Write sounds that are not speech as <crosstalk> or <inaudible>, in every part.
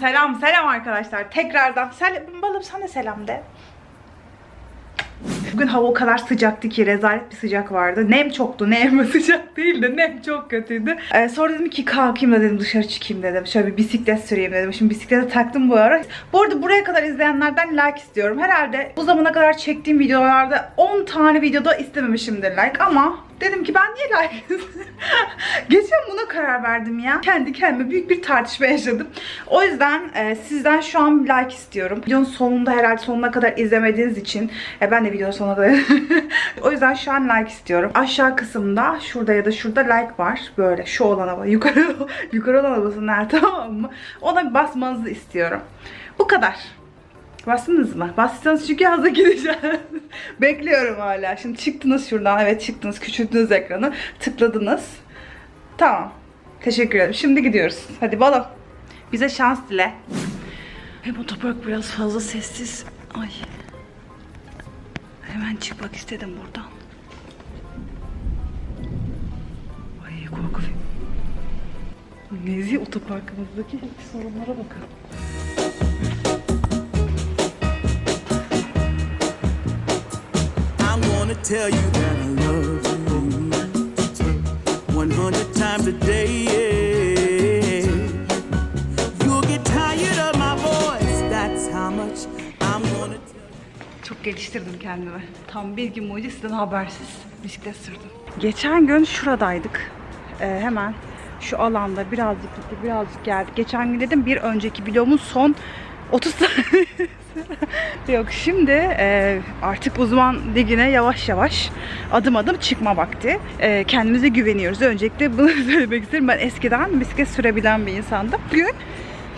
selam selam arkadaşlar. Tekrardan selam balım sana selam de. Bugün hava o kadar sıcaktı ki rezalet bir sıcak vardı. Nem çoktu. Nem <laughs> sıcak değildi. Nem çok kötüydü. Ee, sonra dedim ki kalkayım da dedim dışarı çıkayım dedim. Şöyle bir bisiklet süreyim dedim. Şimdi bisiklete taktım bu ara. Bu arada buraya kadar izleyenlerden like istiyorum. Herhalde bu zamana kadar çektiğim videolarda 10 tane videoda istememişimdir like ama Dedim ki ben niye like <laughs> Geçen buna karar verdim ya. Kendi kendime büyük bir tartışma yaşadım. O yüzden e, sizden şu an like istiyorum. Videonun sonunda herhalde sonuna kadar izlemediğiniz için e, ben de videonun sonuna kadar <laughs> O yüzden şu an like istiyorum. Aşağı kısımda şurada ya da şurada like var. Böyle şu olana bak. Yukarı, <laughs> yukarı olana basınlar tamam mı? Ona bir basmanızı istiyorum. Bu kadar. Bastınız mı? Bastıysanız çünkü hazır gideceğim. <laughs> Bekliyorum hala. Şimdi çıktınız şuradan. Evet çıktınız. Küçülttünüz ekranı. Tıkladınız. Tamam. Teşekkür ederim. Şimdi gidiyoruz. Hadi balım. Bize şans dile. Hem otopark biraz fazla sessiz. Ay. Hemen çıkmak istedim buradan. Ay korku. Nezi otoparkımızdaki sorunlara bakın. Tell you that I love you 100 times a day. yeah. You'll get tired of my voice. That's how much I'm gonna tell you. Çok geliştirdim kendimi. Tam bir gün boyunca sizden habersiz bisiklet sürdüm. Geçen gün şuradaydık. Ee, hemen şu alanda birazcık gittik, birazcık geldik. Geçen gün dedim bir önceki vlogumun son 30 saniyesi. <laughs> <laughs> Yok şimdi e, artık uzman ligine yavaş yavaş adım adım çıkma vakti. E, kendimize güveniyoruz. Öncelikle bunu <laughs> söylemek isterim. Ben eskiden bisiklet sürebilen bir insandım. Bugün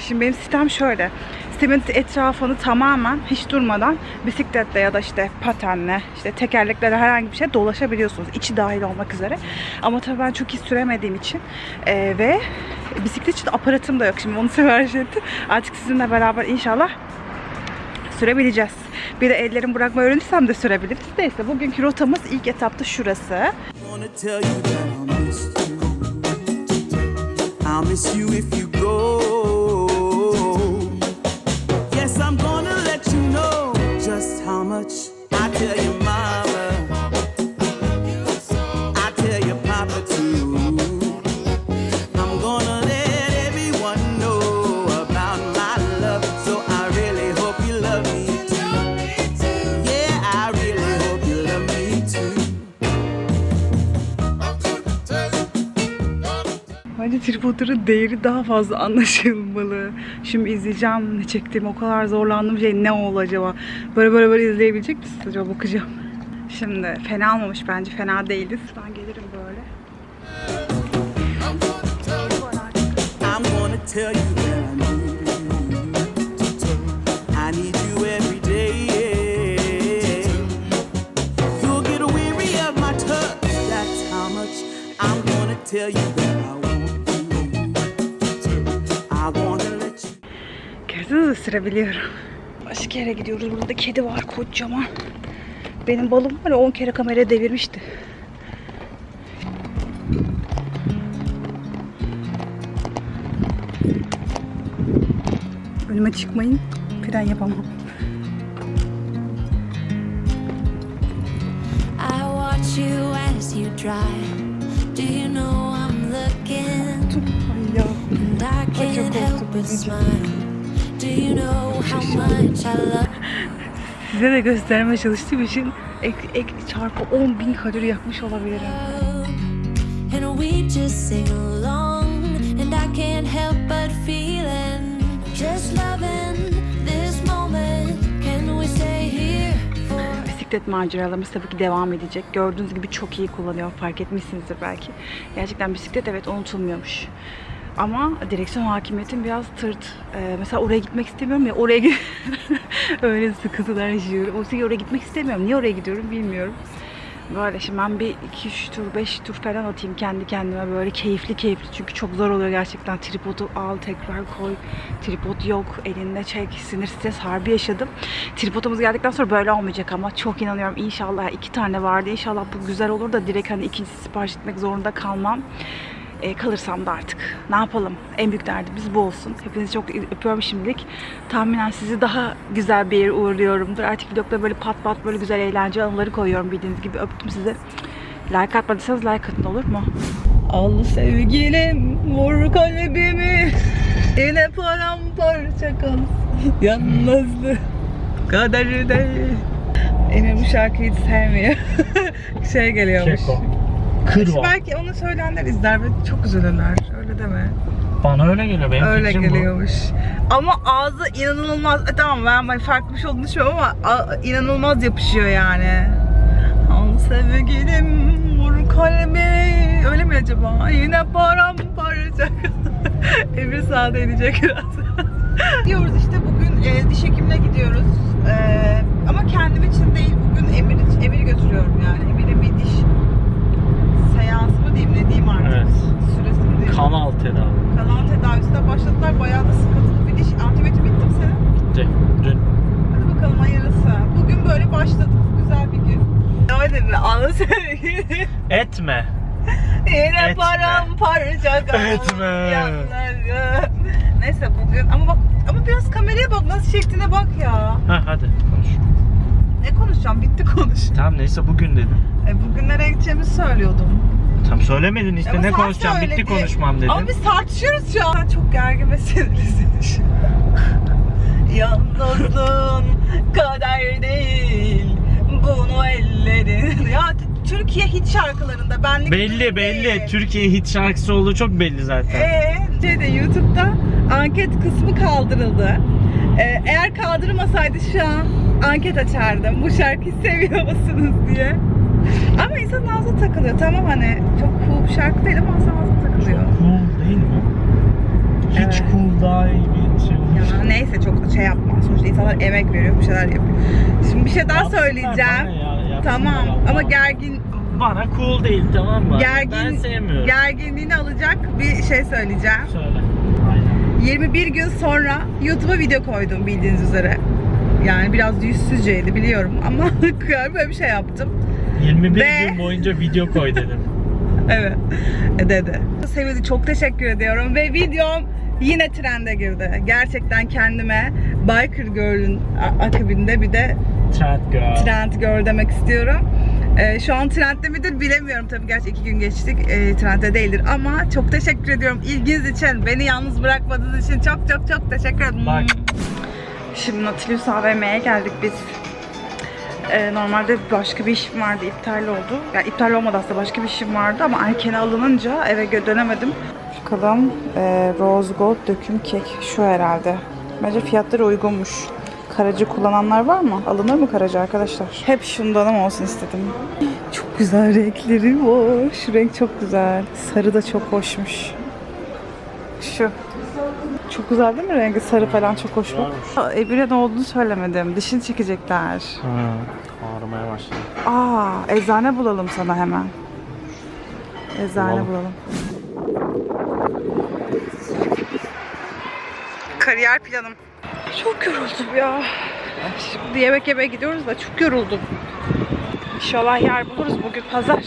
Şimdi benim sistem şöyle. Sistemin etrafını tamamen hiç durmadan bisikletle ya da işte patenle, işte tekerleklerle herhangi bir şey dolaşabiliyorsunuz. İçi dahil olmak üzere. Ama tabii ben çok iyi süremediğim için e, ve bisiklet için aparatım da yok. Şimdi onu <laughs> sipariş ettim. Artık sizinle beraber inşallah sürebileceğiz. Bir de ellerimi bırakmayı öğrenirsem de sürebiliriz. Neyse bugünkü rotamız ilk etapta şurası. I'll miss you if you go. Tripodların değeri daha fazla anlaşılmalı. Şimdi izleyeceğim ne çektiğim o kadar zorlandığım şey ne oldu acaba? Böyle böyle böyle izleyebilecek misiniz acaba bakacağım. Şimdi fena olmamış bence fena değiliz. Ben gelirim böyle. Tell you Sürebiliyorum. Başka yere gidiyoruz. Burada kedi var kocaman. Benim balım var ya 10 kere kameraya devirmişti. Önüme çıkmayın. Fren yapamam. I watch you as you drive. Do you know I'm looking? Ay ya. Can't çok korktum, Size de göstermeye çalıştığım için ek, ek çarpı 10 bin kalori yakmış olabilirim. you? And we just sing along. And I can't help but feeling just loving this moment. Can we stay here for? Bisiklet maceralarımız tabii ki devam edecek. Gördüğünüz gibi çok iyi kullanıyor. Fark etmişsinizdir belki. Gerçekten bisiklet evet unutulmuyormuş. Ama direksiyon hakimiyetim biraz tırt. Ee, mesela oraya gitmek istemiyorum ya oraya gid- <laughs> öyle sıkıntılar yaşıyorum. Oysa oraya gitmek istemiyorum. Niye oraya gidiyorum bilmiyorum. Böyle şimdi ben bir 2-3 tur 5 tur falan atayım kendi kendime böyle keyifli keyifli çünkü çok zor oluyor gerçekten tripodu al tekrar koy tripod yok elinde çek sinir stres harbi yaşadım tripodumuz geldikten sonra böyle olmayacak ama çok inanıyorum inşallah iki tane vardı inşallah bu güzel olur da direkt hani ikincisi sipariş etmek zorunda kalmam E, kalırsam da artık ne yapalım? En büyük derdimiz bu olsun. Hepinizi çok öpüyorum şimdilik. Tahminen sizi daha güzel bir yere uğurluyorumdur. Artık vlogda böyle pat pat böyle güzel eğlence anıları koyuyorum bildiğiniz gibi. Öptüm sizi. Like atmadıysanız like atın olur mu? Al sevgilim vur kalbimi Yine paramparça kalsın Yalnızlık kaderi değil Emir bu şarkıyı hiç sevmiyor. <laughs> şey geliyormuş. Kırva. Belki onu söyleyenler izler ve çok üzülürler. Öyle deme. Bana öyle geliyor. Benim Öyle fikrim geliyormuş. Ama ağzı inanılmaz. E, tamam ben hani farklı bir şey olduğunu düşünmüyorum ama a- inanılmaz yapışıyor yani. Al sevgilim vur kalbimi. Öyle mi acaba? Yine paramparça. <laughs> Emir sağda inecek biraz. <laughs> Gidiyoruz işte bugün e, diş hekimine gidiyoruz. E, ama kendim için değil bugün Emir Emir'i götürüyorum yani. Seansı mı diyeyim ne diyeyim artık. Evet. Süresi mi bu. diyeyim. Kanal tedavi. Kanal tedavisine başladılar. Bayağı da sıkıntılı bir diş. Antibiyotik bitti mi senin? Gitti. Dün. Hadi bakalım hayırlısı. Bugün böyle başladık. Güzel bir gün. Öyle mi? Anlasana. <laughs> Etme. Yine Etme. paramparça kaldı. Etme. yanları. Neyse bugün ama bak ama biraz kameraya bak nasıl çektiğine bak ya. Ha hadi konuş. Ne konuşacağım? Bitti konuş. Tamam neyse bugün dedim. E, bugün nereye gideceğimizi söylüyordum. Tam söylemedin işte Ama ne sen konuşacağım bitti söyledin. konuşmam dedin. Ama biz tartışıyoruz şu an. Çok gergin ve sinirlisin. <laughs> Yalnızlığın kader değil. Bunu ellerin. Ya Türkiye hit şarkılarında benlik Belli belli. Türkiye hit şarkısı olduğu çok belli zaten. Ee, şeyde YouTube'da anket kısmı kaldırıldı. Ee, eğer kaldırmasaydı şu an anket açardım. Bu şarkıyı seviyor musunuz diye. Ama insan ağzına takılıyor. Tamam hani çok cool bir şarkı değil ama insan ağzına takılıyor. Cool değil mi? Hiç Evet. cool daha iyi bir şey olmuş. Ya neyse çok şey yapma. Sonuçta insanlar emek veriyor, bir şeyler yapıyor. Şimdi bir şey daha Yapsınlar söyleyeceğim. ya, Tamam Allah. ama gergin Bana cool değil tamam mı? gergin Ben sevmiyorum. gerginliğini alacak bir şey söyleyeceğim. Söyle. Aynen. 21 gün sonra YouTube'a video koydum bildiğiniz üzere. Yani biraz yüzsüzceydi biliyorum ama <laughs> böyle bir şey yaptım. 21 Ve- gün boyunca video koy dedim. <laughs> Evet e, dedi. Sevildi çok teşekkür ediyorum ve videom yine trende girdi. Gerçekten kendime Biker Girl'ün akabinde bir de Trend girl. Trend Girl demek istiyorum. Ee, şu an trendde midir bilemiyorum tabii gerçi iki gün geçtik e, trendde değildir ama çok teşekkür ediyorum ilginiz için beni yalnız bırakmadığınız için çok çok çok teşekkür ederim. Bak. Şimdi Nautilus AVM'ye geldik biz. Ee, normalde başka bir işim vardı iptal oldu. Yani iptal olmadı aslında başka bir işim vardı ama erken alınınca eve dönemedim. Bakalım e, Rose Gold döküm kek şu herhalde. Bence fiyatları uygunmuş. Karacı kullananlar var mı? Alınır mı karacı arkadaşlar? Hep şundanım olsun istedim. Çok güzel renkleri var. Şu renk çok güzel. Sarı da çok hoşmuş. Şu. Çok güzel değil mi rengi? Sarı falan çok hoş bak. Ebru'ya ne olduğunu söylemedim. Dişini çekecekler. Ha, ağrımaya başladı. Aa, eczane bulalım sana hemen. Eczane Bulalım. bulalım. Kariyer planım. Çok yoruldum ya. Şimdi yemek yemeye gidiyoruz da çok yoruldum. İnşallah yer buluruz bugün pazar.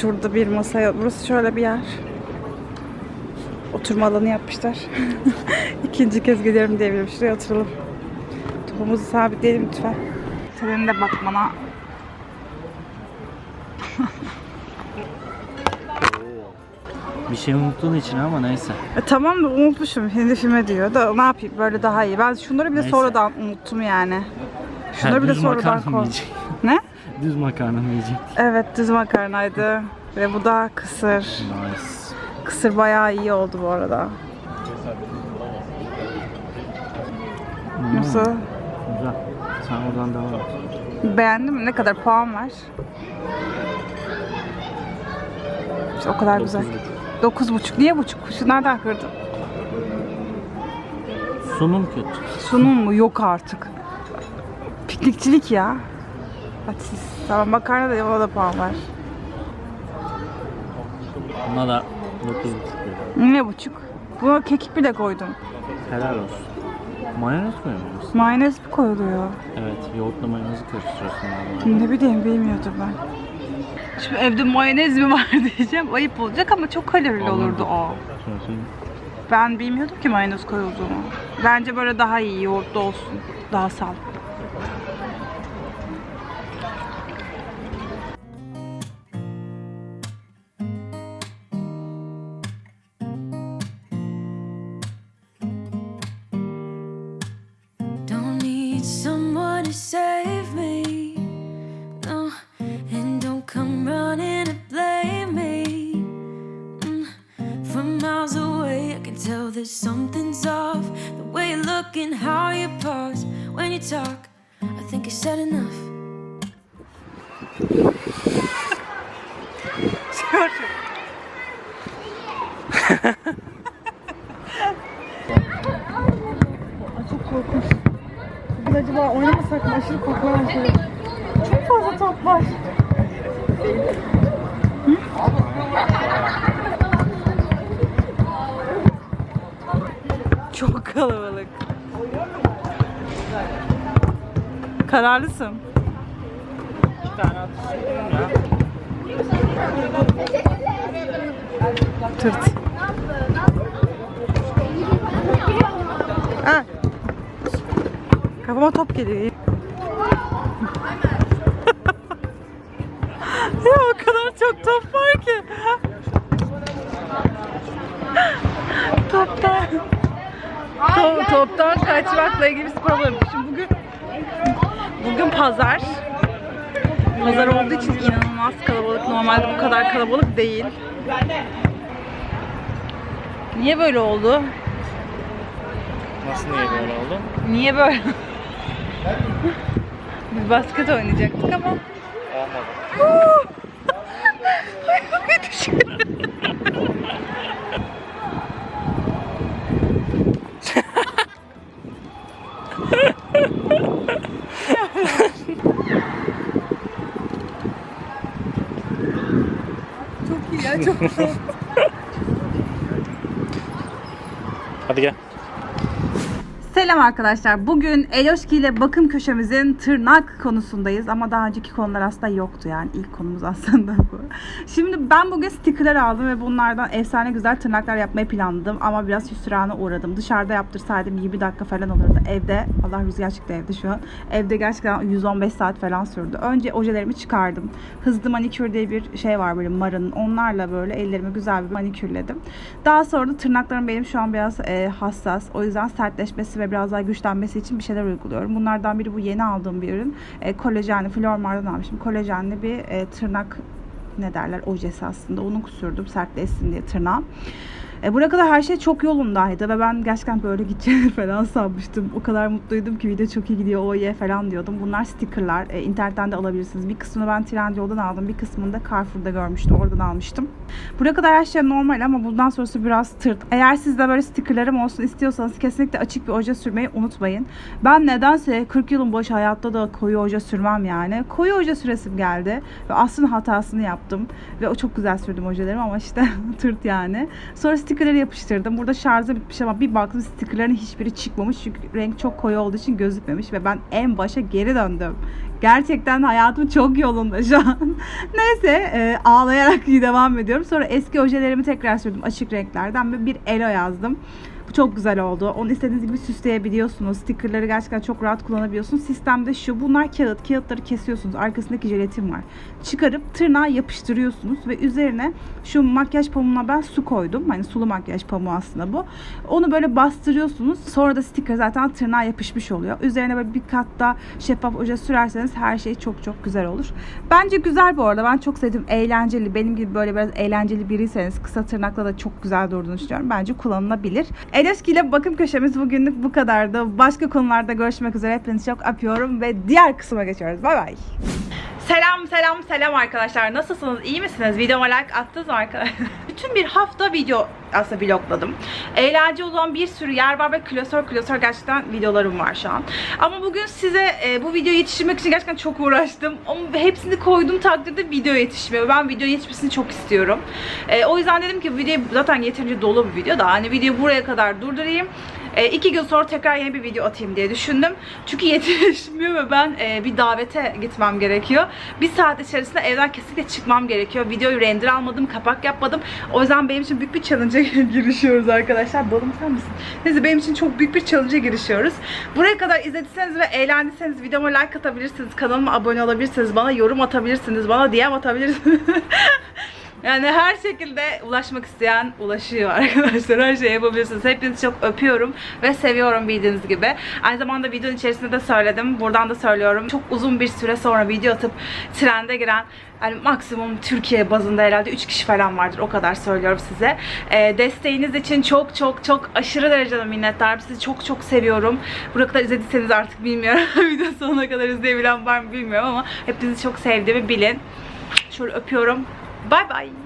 Şurada bir masa, burası şöyle bir yer. Oturma alanı yapmışlar. <laughs> İkinci kez geliyorum diyebilirim. Şuraya oturalım. Topumuzu sabitleyelim lütfen. Senin de bakmana. <laughs> Bir şey unuttuğun için ama neyse. E, tamam da unutmuşum. Hindi filme diyor da ne yapayım böyle daha iyi. Ben şunları bile Neyse. sonradan unuttum yani. Şunları bile düz sonradan makarna mı koydum. yiyecek? <laughs> Ne? Düz makarna mı yiyecek? Evet düz makarnaydı. Ve bu da kısır. Nice. Kısır bayağı iyi oldu bu arada. Nasıl? Hmm, Güzel. Sen oradan devam et. Beğendin mi? Ne kadar puan var? İşte o kadar güzel. Dokuz buçuk. Niye buçuk? Şu nereden kırdın? Sunum kötü. Sunum mu? Yok artık. Piknikçilik ya. Hadi siz. Tamam makarna da ona da puan var. Buna da 9.5 Ne buçuk? Buna kekik bile koydum. Helal olsun. Mayonez koyuyor musun? Mayonez mi koyuluyor? Evet, yoğurtla mayonezi karıştırıyorsun. galiba. Ne bileyim bilmiyordum ben. Şimdi evde mayonez mi var <laughs> diyeceğim. Ayıp olacak ama çok kalorili olurdu o. Ben bilmiyordum ki mayonez koyulduğunu. Bence böyle daha iyi yoğurtlu olsun. Daha sağlıklı. Someone to save Acaba oynamasak mı? Aşırı şey. Çok fazla top var. Çok kalabalık. Kararlısın. Tırt. Ha. Kafama top geliyor. <laughs> ya o kadar çok top var ki. <laughs> Toptan. To- toptan kaçmakla ilgili bir problem. Şimdi bugün bugün pazar. Pazar olduğu için inanılmaz kalabalık. Normalde bu kadar kalabalık değil. Niye böyle oldu? Nasıl niye böyle oldu? Niye böyle? Biz basket oynayacaktık ama. Olmadı. Çok iyi ya çok Hadi gel. Selam arkadaşlar. Bugün Eloşki ile bakım köşemizin tırnak konusundayız. Ama daha önceki konular aslında yoktu yani. ilk konumuz aslında bu. Şimdi ben bugün stickerler aldım ve bunlardan efsane güzel tırnaklar yapmayı planladım. Ama biraz hüsrana uğradım. Dışarıda yaptırsaydım 20 dakika falan alırdı. Evde, Allah rüzgar çıktı evde şu an. Evde gerçekten 115 saat falan sürdü. Önce ojelerimi çıkardım. Hızlı manikür diye bir şey var böyle marın. Onlarla böyle ellerimi güzel bir manikürledim. Daha sonra da tırnaklarım benim şu an biraz e, hassas. O yüzden sertleşmesi ve biraz daha güçlenmesi için bir şeyler uyguluyorum. Bunlardan biri bu yeni aldığım bir ürün. E, kolajenli, Flormar'dan almışım. Kolajenli bir e, tırnak ne derler ojesi aslında. Onu sürdüm sertleşsin diye tırnağım. E, buraya kadar her şey çok yolundaydı ve ben gerçekten böyle gideceğini <laughs> falan sanmıştım. O kadar mutluydum ki video çok iyi gidiyor o ye falan diyordum. Bunlar stickerlar. E, internetten de alabilirsiniz. Bir kısmını ben Trendyol'dan aldım. Bir kısmını da Carrefour'da görmüştüm. Oradan almıştım. Buraya kadar her şey normal ama bundan sonrası biraz tırt. Eğer siz de böyle stickerlarım olsun istiyorsanız kesinlikle açık bir oje sürmeyi unutmayın. Ben nedense 40 yılın boş hayatta da koyu oje sürmem yani. Koyu oje süresim geldi. Ve aslında hatasını yaptım. Ve o çok güzel sürdüm ojelerimi ama işte <laughs> tırt yani. Sonra stickerleri yapıştırdım. Burada şarjı bitmiş ama bir baktım stickerların hiçbiri çıkmamış. Çünkü renk çok koyu olduğu için gözükmemiş. Ve ben en başa geri döndüm. Gerçekten hayatım çok yolunda şu an. <laughs> Neyse e, ağlayarak <laughs> devam ediyorum. Sonra eski ojelerimi tekrar sürdüm açık renklerden ve bir elo yazdım. Bu çok güzel oldu. Onu istediğiniz gibi süsleyebiliyorsunuz. Stickerları gerçekten çok rahat kullanabiliyorsunuz. Sistemde şu. Bunlar kağıt. Kağıtları kesiyorsunuz. Arkasındaki jelatin var. Çıkarıp tırnağa yapıştırıyorsunuz ve üzerine şu makyaj pamuğuna ben su koydum. Hani sulu makyaj pamuğu aslında bu. Onu böyle bastırıyorsunuz. Sonra da sticker zaten tırnağa yapışmış oluyor. Üzerine böyle bir kat da şeffaf oje sürerseniz her şey çok çok güzel olur. Bence güzel bu arada. Ben çok sevdim. Eğlenceli. Benim gibi böyle biraz eğlenceli biriyseniz kısa tırnakla da çok güzel durduğunu düşünüyorum. Bence kullanılabilir. Eleşki ile bakım köşemiz bugünlük bu kadardı. Başka konularda görüşmek üzere. Hepinizi çok öpüyorum ve diğer kısma geçiyoruz. Bay bay. Selam selam selam arkadaşlar. Nasılsınız? İyi misiniz? Videoma like attınız mı arkadaşlar? <laughs> Bütün bir hafta video aslında vlogladım. Eğlence olan bir sürü yer var ve klasör klasör gerçekten videolarım var şu an. Ama bugün size e, bu videoyu yetiştirmek için gerçekten çok uğraştım. Ama hepsini koyduğum takdirde video yetişmiyor. Ben video yetişmesini çok istiyorum. E, o yüzden dedim ki video zaten yeterince dolu bir video da. Hani videoyu buraya kadar durdurayım. E, iki gün sonra tekrar yeni bir video atayım diye düşündüm. Çünkü <laughs> yetişmiyor ve ben e, bir davete gitmem gerekiyor. Bir saat içerisinde evden kesinlikle çıkmam gerekiyor. Videoyu render almadım, kapak yapmadım. O yüzden benim için büyük bir challenge'a <laughs> girişiyoruz arkadaşlar. Balım sen misin? Neyse benim için çok büyük bir challenge'a girişiyoruz. Buraya kadar izlediyseniz ve eğlendiyseniz videoma like atabilirsiniz. Kanalıma abone olabilirsiniz. Bana yorum atabilirsiniz. Bana DM atabilirsiniz. <laughs> Yani her şekilde ulaşmak isteyen ulaşıyor <laughs> arkadaşlar. Her şeyi yapabilirsiniz. Hepinizi çok öpüyorum ve seviyorum bildiğiniz gibi. Aynı zamanda videonun içerisinde de söyledim. Buradan da söylüyorum. Çok uzun bir süre sonra video atıp trende giren yani maksimum Türkiye bazında herhalde 3 kişi falan vardır. O kadar söylüyorum size. Ee, desteğiniz için çok çok çok aşırı derecede minnettarım. Sizi çok çok seviyorum. Buraya kadar izlediyseniz artık bilmiyorum. <laughs> Video sonuna kadar izleyebilen var mı bilmiyorum ama hepinizi çok sevdiğimi bilin. Şöyle öpüyorum. Bye bye.